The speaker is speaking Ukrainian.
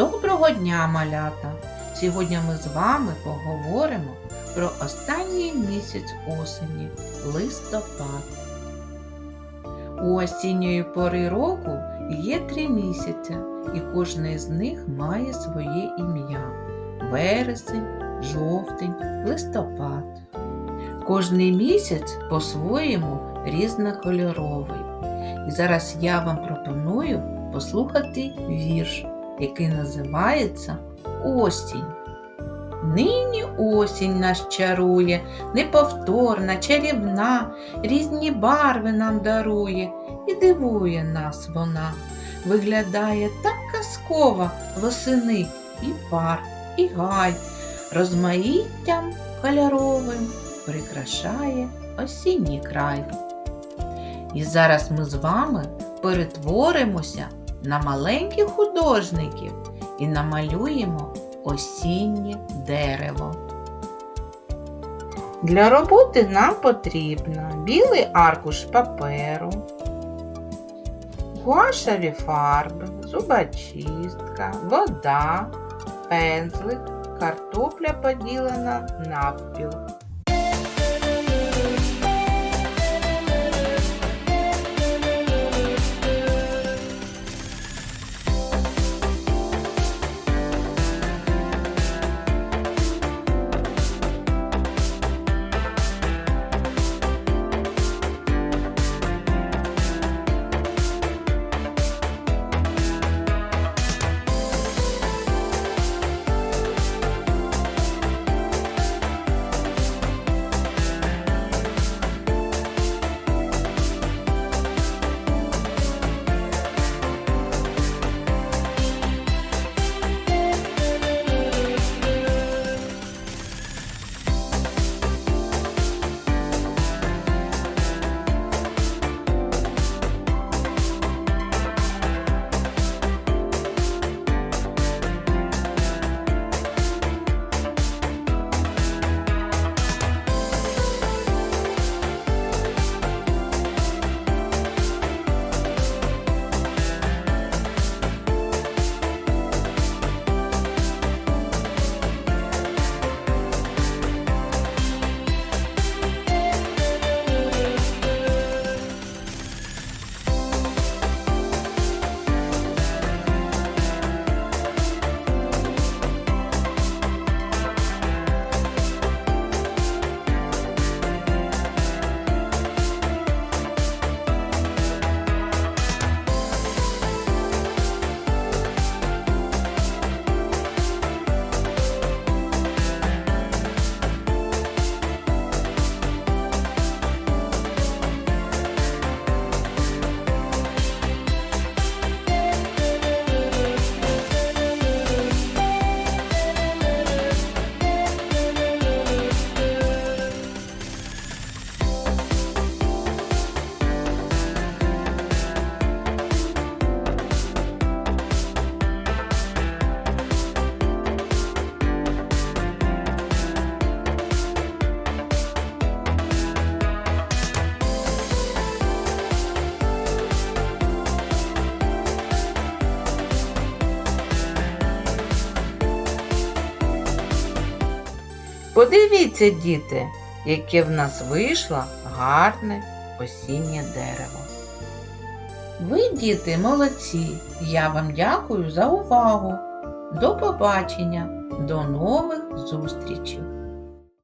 Доброго дня, малята! Сьогодні ми з вами поговоримо про останній місяць осені листопад. У осінньої пори року є три місяця, і кожний з них має своє ім'я вересень, жовтень, листопад. Кожний місяць по-своєму різнокольоровий. І зараз я вам пропоную послухати вірш, який називається Осінь. Нині осінь нас чарує, неповторна, чарівна, різні барви нам дарує і дивує нас вона. Виглядає так казково восени і парк, і гай, розмаїттям кольоровим прикрашає осінній край. І зараз ми з вами перетворимося на маленьких художників і намалюємо осіннє дерево. Для роботи нам потрібно білий аркуш паперу, гуашеві фарби, зубочистка, вода, пензлик, картопля поділена навпіл. Подивіться, діти, яке в нас вийшло гарне осіннє дерево. Ви, діти, молодці. Я вам дякую за увагу. До побачення, до нових зустрічей!